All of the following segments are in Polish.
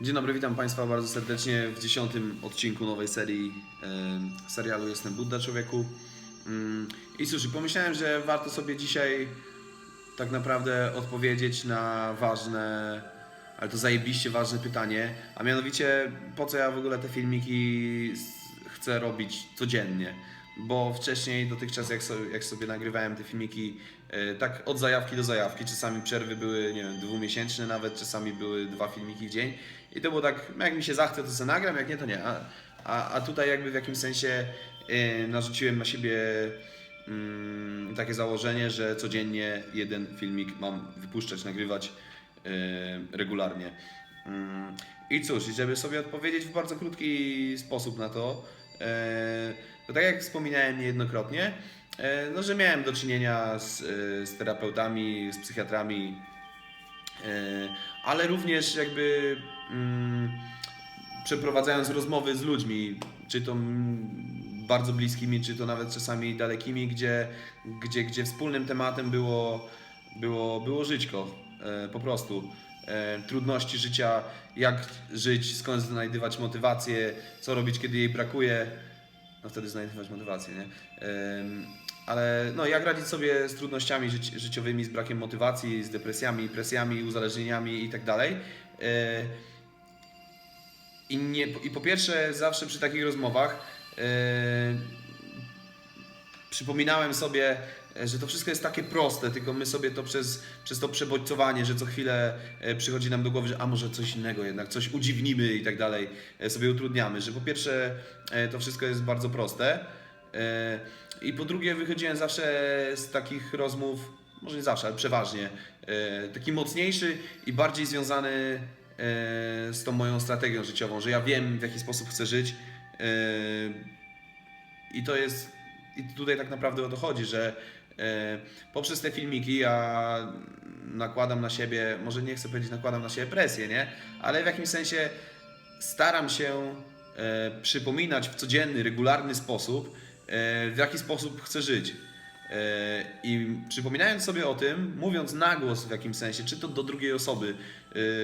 Dzień dobry, witam Państwa bardzo serdecznie w dziesiątym odcinku nowej serii serialu Jestem Budda Człowieku. Mm, I cóż, pomyślałem, że warto sobie dzisiaj tak naprawdę odpowiedzieć na ważne, ale to zajebiście ważne pytanie, a mianowicie po co ja w ogóle te filmiki chcę robić codziennie. Bo wcześniej, dotychczas, jak sobie, jak sobie nagrywałem te filmiki, e, tak od zajawki do zajawki, czasami przerwy były, nie wiem, dwumiesięczne nawet, czasami były dwa filmiki w dzień. I to było tak, jak mi się zachce, to sobie nagram, jak nie, to nie. A, a, a tutaj jakby w jakimś sensie e, narzuciłem na siebie mm, takie założenie, że codziennie jeden filmik mam wypuszczać, nagrywać e, regularnie. Mm, I cóż, żeby sobie odpowiedzieć w bardzo krótki sposób na to, to tak jak wspominałem niejednokrotnie, e, no, że miałem do czynienia z, e, z terapeutami, z psychiatrami, e, ale również jakby mm, przeprowadzając rozmowy z ludźmi, czy to bardzo bliskimi, czy to nawet czasami dalekimi, gdzie, gdzie, gdzie wspólnym tematem było, było, było żyćko, e, po prostu. E, trudności życia, jak żyć, skąd znajdywać motywację, co robić, kiedy jej brakuje. No wtedy znajdywać motywację, nie? Ale no, jak radzić sobie z trudnościami życi- życiowymi, z brakiem motywacji, z depresjami, presjami, uzależnieniami i tak. E, I, nie, I po pierwsze, zawsze przy takich rozmowach e, przypominałem sobie, e, że to wszystko jest takie proste, tylko my sobie to przez, przez to przebodźcowanie, że co chwilę e, przychodzi nam do głowy, że a może coś innego jednak, coś udziwnimy i tak dalej, e, sobie utrudniamy, że po pierwsze to wszystko jest bardzo proste i po drugie wychodziłem zawsze z takich rozmów, może nie zawsze, ale przeważnie, taki mocniejszy i bardziej związany z tą moją strategią życiową, że ja wiem w jaki sposób chcę żyć i to jest, i tutaj tak naprawdę o to chodzi, że e, poprzez te filmiki ja nakładam na siebie, może nie chcę powiedzieć nakładam na siebie presję, nie? Ale w jakimś sensie staram się e, przypominać w codzienny, regularny sposób, e, w jaki sposób chcę żyć. I przypominając sobie o tym, mówiąc na głos w jakimś sensie, czy to do drugiej osoby,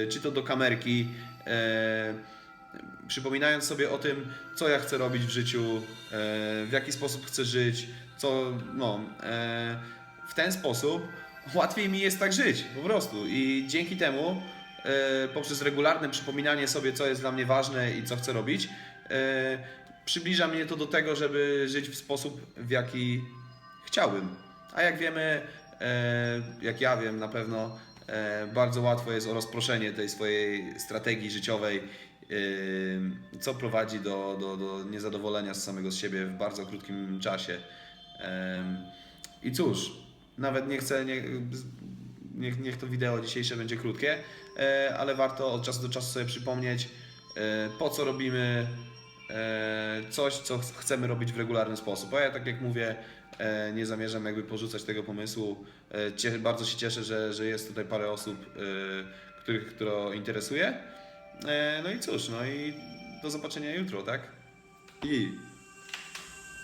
czy to do kamerki, przypominając sobie o tym, co ja chcę robić w życiu, e, w jaki sposób chcę żyć, co, no, e, w ten sposób łatwiej mi jest tak żyć, po prostu. I dzięki temu, e, poprzez regularne przypominanie sobie, co jest dla mnie ważne i co chcę robić, przybliża mnie to do tego, żeby żyć w sposób, w jaki chciałbym. A jak wiemy, jak ja wiem na pewno, bardzo łatwo jest o rozproszenie tej swojej strategii życiowej, co prowadzi do, do, do niezadowolenia z samego siebie w bardzo krótkim czasie. I cóż, nawet nie chcę, nie, niech, niech to wideo dzisiejsze będzie krótkie, e, ale warto od czasu do czasu sobie przypomnieć, e, po co robimy e, coś, co ch- chcemy robić w regularny sposób. A ja tak jak mówię, nie zamierzam jakby porzucać tego pomysłu. Bardzo się cieszę, że, że jest tutaj parę osób, których to interesuje. E, No i cóż, no i do zobaczenia jutro, tak? I